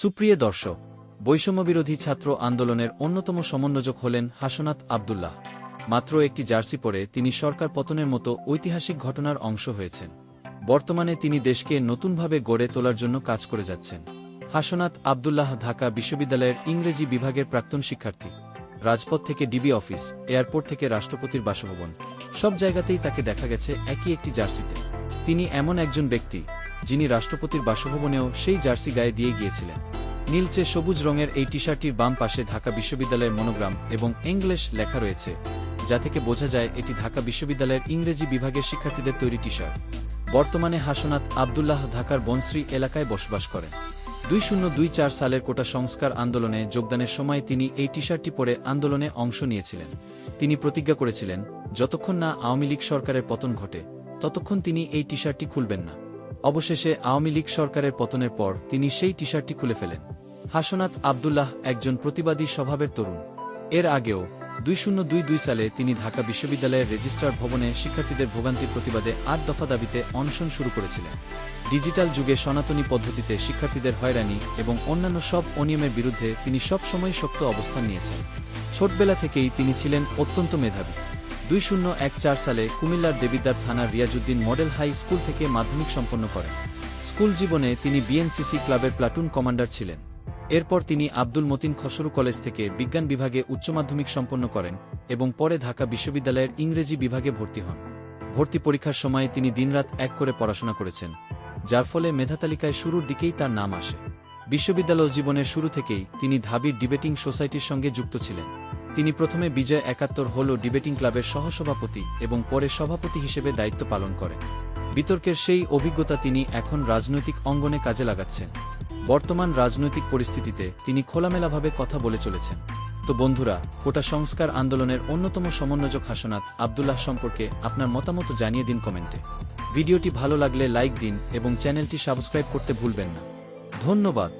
সুপ্রিয় দর্শক, বৈষম্যবিরোধী ছাত্র আন্দোলনের অন্যতম সমন্বয়ক হলেন হাসনাত আবদুল্লাহ। মাত্র একটি জার্সি পরে তিনি সরকার পতনের মতো ঐতিহাসিক ঘটনার অংশ হয়েছেন। বর্তমানে তিনি দেশকে নতুনভাবে গড়ে তোলার জন্য কাজ করে যাচ্ছেন। হাসনাত আবদুল্লাহ ঢাকা বিশ্ববিদ্যালয়ের ইংরেজি বিভাগের প্রাক্তন শিক্ষার্থী। রাজপথ থেকে ডিবি অফিস, এয়ারপোর্ট থেকে রাষ্ট্রপতির বাসভবন। সব জায়গাতেই তাকে দেখা গেছে একই একটি জার্সিতে। তিনি এমন একজন ব্যক্তি যিনি রাষ্ট্রপতির বাসভবনেও সেই জার্সি গায়ে দিয়ে গিয়েছিলেন। নীলচে সবুজ রঙের এই টি শার্টটির বাম পাশে ঢাকা বিশ্ববিদ্যালয়ের মনোগ্রাম এবং ইংলিশ লেখা রয়েছে, যা থেকে বোঝা যায় এটি ঢাকা বিশ্ববিদ্যালয়ের ইংরেজি বিভাগের শিক্ষার্থীদের তৈরি টি শার্ট বর্তমানে হাসনাত আবদুল্লাহ ঢাকার বনশ্রী এলাকায় বসবাস করেন। দুই শূন্য দুই চার সালের কোটা সংস্কার আন্দোলনে যোগদানের সময় তিনি এই টি শার্টটি পরে আন্দোলনে অংশ নিয়েছিলেন। তিনি প্রতিজ্ঞা করেছিলেন, যতক্ষণ না আওয়ামী লীগ সরকারের পতন ঘটে, ততক্ষণ তিনি এই টি শার্টটি খুলবেন না। অবশেষে আওয়ামী লীগ সরকারের পতনের পর তিনি সেই টি শার্টটি খুলে ফেলেন। হাসনাত আবদুল্লাহ একজন প্রতিবাদী স্বভাবের তরুণ। এর আগেও দুই শূন্য দুই দুই সালে তিনি ঢাকা বিশ্ববিদ্যালয়ের রেজিস্ট্রার ভবনে শিক্ষার্থীদের ভোগান্তির প্রতিবাদে আট দফা দাবিতে অনশন শুরু করেছিলেন। ডিজিটাল যুগে সনাতনী পদ্ধতিতে শিক্ষার্থীদের হয়রানি এবং অন্যান্য সব অনিয়মের বিরুদ্ধে তিনি সব সময় শক্ত অবস্থান নিয়েছেন। ছোটবেলা থেকেই তিনি ছিলেন অত্যন্ত মেধাবী। দুই শূন্য এক চার সালে কুমিল্লার দেবিদ্বার থানার রিয়াজুদ্দিন মডেল হাই স্কুল থেকে মাধ্যমিক সম্পন্ন করেন। স্কুল জীবনে তিনি বিএনসিসি ক্লাবের প্লাটুন কমান্ডার ছিলেন। এরপর তিনি আব্দুল মতিন খসরু কলেজ থেকে বিজ্ঞান বিভাগে উচ্চ মাধ্যমিক সম্পন্ন করেন এবং পরে ঢাকা বিশ্ববিদ্যালয়ের ইংরেজি বিভাগে ভর্তি হন। ভর্তি পরীক্ষার সময় তিনি দিনরাত এক করে পড়াশোনা করেছেন, যার ফলে মেধাতালিকায় শুরুর দিকেই তার নাম আসে। বিশ্ববিদ্যালয় জীবনের শুরু থেকেই তিনি ধাবির ডিবেটিং সোসাইটির সঙ্গে যুক্ত ছিলেন। তিনি প্রথমে বিজয় একাত্তর হল ডিবেটিং ক্লাবের সহসভাপতি এবং পরে সভাপতি হিসেবে দায়িত্ব পালন করেন। বিতর্কের সেই অভিজ্ঞতা তিনি এখন রাজনৈতিক অঙ্গনে কাজে লাগাচ্ছেন। বর্তমান রাজনৈতিক পরিস্থিতিতে তিনি খোলামেলাভাবে কথা বলে চলেছেন। তো বন্ধুরা, কোটা সংস্কার আন্দোলনের অন্যতম সমন্বয়ক হাসনাত আবদুল্লাহ সম্পর্কে আপনার মতামত জানিয়ে দিন কমেন্টে। ভিডিওটি ভালো লাগলে লাইক দিন এবং চ্যানেলটি সাবস্ক্রাইব করতে ভুলবেন না। ধন্যবাদ।